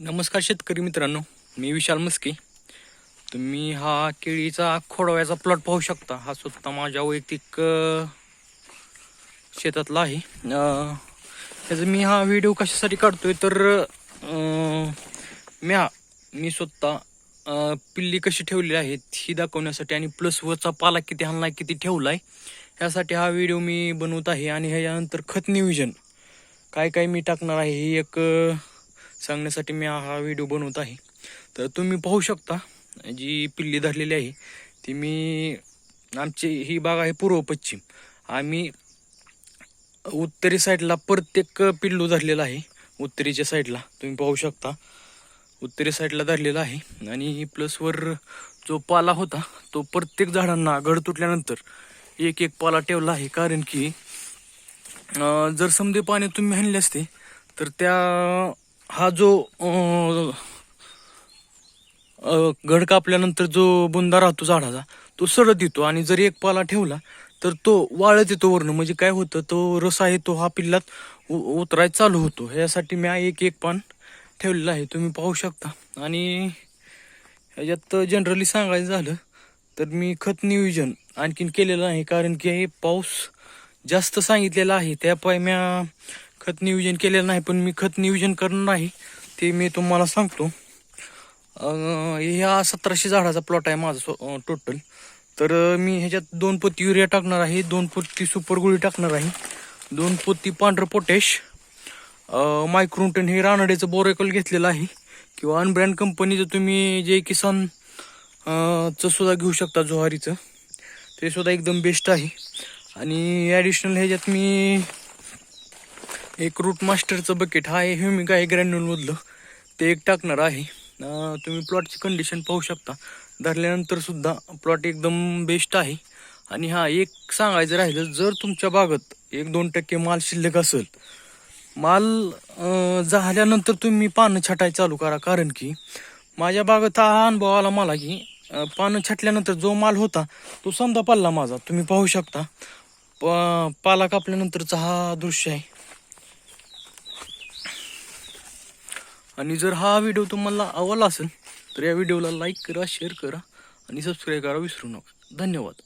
नमस्कार शेतकरी मित्रांनो मी विशाल मस्के तुम्ही हा केळीचा खोडव्याचा प्लॉट पाहू शकता. हा स्वतः माझ्या वैयक्तिक शेतातला आहे. त्याचा मी हा व्हिडिओ कशासाठी काढतोय तर मी हा मी स्वतः पिल्ली कशी ठेवलेली आहेत ही दाखवण्यासाठी आणि प्लस वरचा पाला किती हाणलाय किती ठेवला आहे ह्यासाठी हा व्हिडिओ मी बनवत आहे. आणि ह्याच्यानंतर खत नियोजन. काय काय मी टाकणार आहे ही एक सांगण्यासाठी मी हा व्हिडिओ बनवत आहे. तर तुम्ही पाहू शकता जी पिल्ली धरलेली आहे ती मी आमची ही बाग आहे पूर्व पश्चिम. आम्ही उत्तरी साईडला प्रत्येक पिल्लू धरलेला आहे उत्तरीच्या साईडला. तुम्ही पाहू शकता उत्तरी साईडला धरलेला आहे आणि प्लसवर जो पाला होता तो प्रत्येक झाडांना घड तुटल्यानंतर एक एक पाला ठेवला आहे. कारण की जर समजे पाणी तुम्ही आणले असते तर त्या हा जो गड घड कापल्यानंतर जो बुंदा राहतो झाडाचा तो सडत येतो आणि जर एक पाला ठेवला तर तो वाळत येतो वरनं. म्हणजे काय होतं तो रस आहे तो हा पिल्लात उ- उतराय चालू होतो. ह्यासाठी मी एक एक पान ठेवलेलं आहे. तुम्ही पाहू शकता. आणि ह्याच्यात जनरली सांगायचं झालं तर मी खत नियोजन आणखीन केलेलं आहे. कारण की हे पाऊस जास्त सांगितलेला आहे. त्या पाय म्या खत नियोजन केलेलं नाही पण मी खत नियोजन करणार आहे ते मी तुम्हाला सांगतो. ह्या सतराशे झाडाचा प्लॉट आहे माझा टोटल तर मी ह्याच्यात दोन पोती युरिया टाकणार आहे दोन पोती सुपर गोळी टाकणार आहे दोन पोती पांढरं पोटॅश मायक्रोटन हे रानडेचं बोरेकॉल घेतलेलं आहे किंवा अनब्रँड कंपनीचं तुम्ही जे किसान चं सुद्धा घेऊ शकता ज्वारीचं. ते सुद्धा एकदम बेस्ट आहे. आणि ॲडिशनल ह्याच्यात मी एक रूट मास्टरचं बकेट हा आहे ह्युमिक आहे ग्रॅन्युलमधलं ते एक टाकणार आहे. तुम्ही प्लॉटची कंडिशन पाहू शकता. धरल्यानंतर सुद्धा प्लॉट एकदम बेस्ट आहे. आणि हा एक सांगायचं राहिलं जर तुमच्या बागत एक दोन टक्के माल शिल्लक असेल माल झाल्यानंतर तुम्ही पानं छाटाय चालू करा. कारण की माझ्या बागत हा अनुभव आला मला की पानं छाटल्यानंतर जो माल होता तो समजा पडला माझा. तुम्ही पाहू शकता. प- पाला कापल्यानंतरचा हा दृश्य आहे. आणि जर हा व्हिडिओ तुम्हाला आवडला असेल तर या व्हिडिओला लाईक करा शेअर करा आणि सबस्क्राईब करा विसरू नका. धन्यवाद.